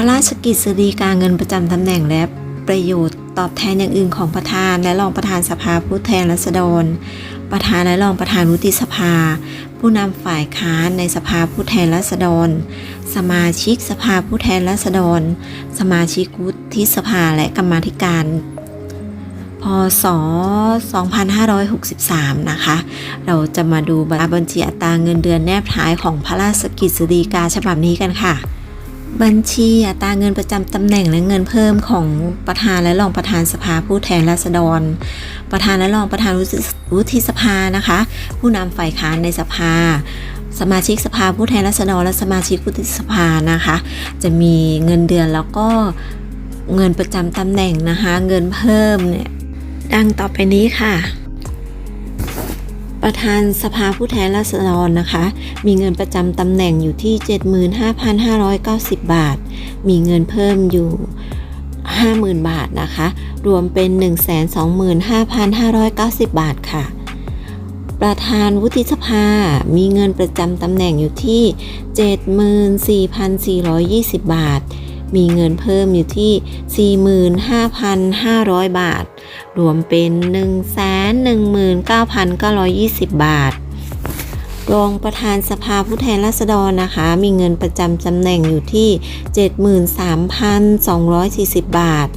ระราชกิจสฎีกาเงินประจำตำแหน่งและประโยชน์ตอบแทนอย่างอื่นของประธานและรองประธานสภาผู้แทนราษฎร ประธานและรองประธานวุฒิสภา ผู้นำฝ่ายค้านในสภาผู้แทนราษฎร สมาชิกสภาผู้แทนราษฎร สมาชิกวุฒิสภาและกรรมาธิการ พศ 2563 นะคะ เราจะมาดูบัญชีอัตราเงินเดือนแนบท้ายของพระราชกิจสฎีกาฉบับนี้กันค่ะ บัญชีอัตราเงินประจำตำแหน่งและเงินเพิ่มของประธานและรองประธานสภาผู้แทนราษฎร ประธานและรองประธานวุฒิสภานะคะ ผู้นำฝ่ายค้านในสภา สมาชิกสภาผู้แทนราษฎรและสมาชิกวุฒิสภานะคะ จะมีเงินเดือนแล้วก็เงินประจำตำแหน่งนะคะ เงินเพิ่มเนี่ยดังต่อไปนี้ค่ะ ประธานสภาผู้แทนราษฎรนะคะ มีเงินประจำตำแหน่งอยู่ที่ 75,590 บาท มีเงินเพิ่มอยู่ 50,000 บาทนะคะ รวมเป็น 125,590 บาทค่ะ ประธานวุฒิสภา มีเงินประจำตำแหน่งอยู่ที่ 74,420 บาท มีเงินเพิ่มอยู่ที่ 45,500 บาท รวมเป็น 119,920 บาท รองประธานสภาผู้แทนราษฎรนะคะ มีเงินประจำตำแหน่งอยู่ที่ 73,240 บาท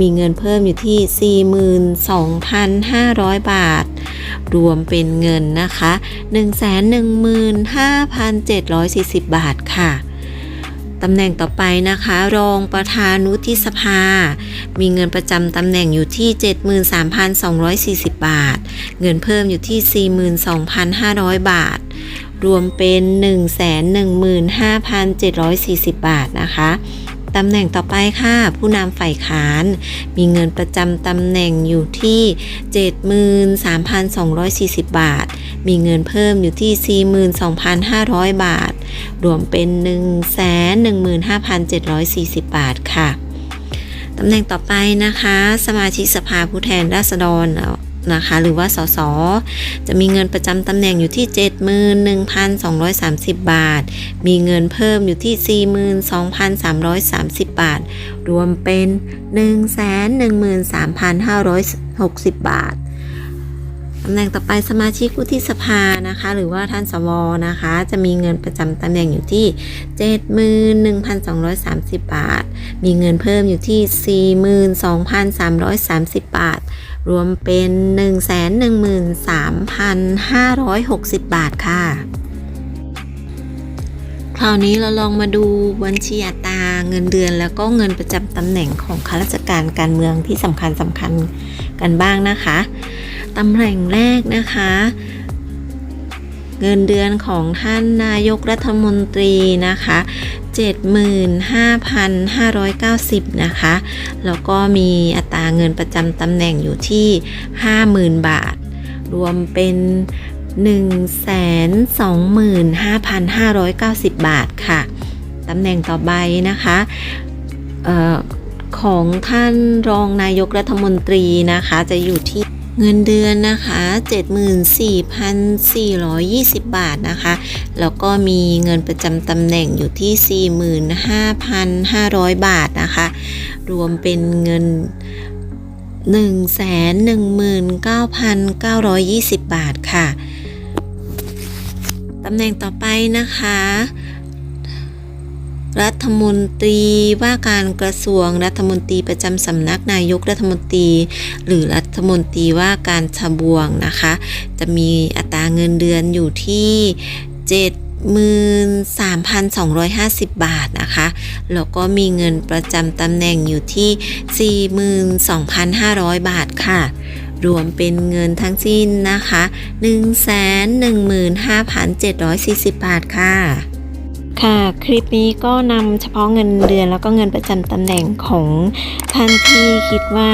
มีเงินเพิ่มอยู่ที่ 42,500 บาท รวมเป็นเงินนะคะ 115,740 บาทค่ะ ตำแหน่งต่อไปนะคะ รองประธานวุฒิสภา มีเงินประจำตำแหน่งอยู่ที่ 73,240 บาท เงินเพิ่มอยู่ที่ 42,500 บาท รวมเป็น 115,740 บาทนะคะ ตำแหน่งต่อไปค่ะ ผู้นำฝ่ายค้าน มีเงินประจำตำแหน่งอยู่ที่ 73,240 บาท มีเงินเพิ่มอยู่ที่ 42,500 บาท รวมเป็น 115,740 บาทค่ะตำแหน่งต่อไปนะคะ สมาชิกสภาผู้แทนราษฎร นะคะ หรือว่าสสจะมีเงินประจำตำแหน่งอยู่ที่ 71,230 บาท มีเงินเพิ่มอยู่ที่ 42,330 บาท รวมเป็น 113,560 บาทตำแหน่งต่อไปสมาชิกวุฒิสภานะคะ หรือว่าท่านสวนะคะ จะมีเงินประจำตำแหน่งอยู่ที่ 71,230 บาท มีเงินเพิ่มอยู่ที่ 42,330 บาท รวมเป็น 113,560 บาทค่ะ คราวนี้เราลองมาดูบัญชีอัตราเงินเดือนแล้วก็เงินประจำตำแหน่งของข้าราชการการเมืองที่สำคัญสำคัญกันบ้างนะคะตำแหน่งแรกนะคะ เงินเดือนของท่านนายกรัฐมนตรีนะคะ 75,590 นะคะ แล้วก็มีอัตราเงินประจำตำแหน่งอยู่ที่ 50,000 บาท รวมเป็น 125,590 บาทค่ะ ตำแหน่งต่อไปนะคะออของท่านรองนายกรัฐมนตรีนะคะ จะอยู่ที่ เงินเดือนนะคะ 74,420 บาทนะคะ แล้วก็มีเงินประจำตำแหน่งอยู่ที่ 45,500 บาทนะคะ รวมเป็นเงิน 119,920 บาทค่ะ ตำแหน่งต่อไปนะคะ รัฐมนตรีว่าการกระทรวงรัฐมนตรีประจำสำนักนายกรัฐมนตรี หรือรัฐมนตรีว่าการทบวงนะคะ จะมีอัตราเงินเดือนอยู่ที่73,250 บาทนะคะ แล้วก็มีเงินประจำตำแหน่งอยู่ที่ 42,500 บาทค่ะ รวมเป็นเงินทั้งสิ้นนะคะ 115,740 บาทค่ะ ค่ะ คลิปนี้ก็นำเฉพาะเงินเดือนแล้วก็เงินประจำตำแหน่งของท่านที่คิดว่า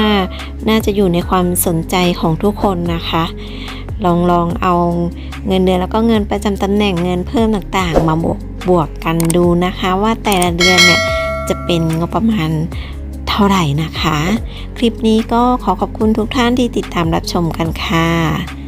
น่าจะอยู่ในความสนใจของทุกคนนะคะ ลองลองเอาเงินเดือนแล้วก็เงินประจำตำแหน่งเงินเพิ่มต่างๆ มาบวกบวกกันดูนะคะ ว่าแต่ละเดือนเนี่ยจะเป็นงบประมาณเท่าไหร่นะคะ คลิปนี้ก็ขอขอบคุณทุกท่านที่ติดตามรับชมกันค่ะ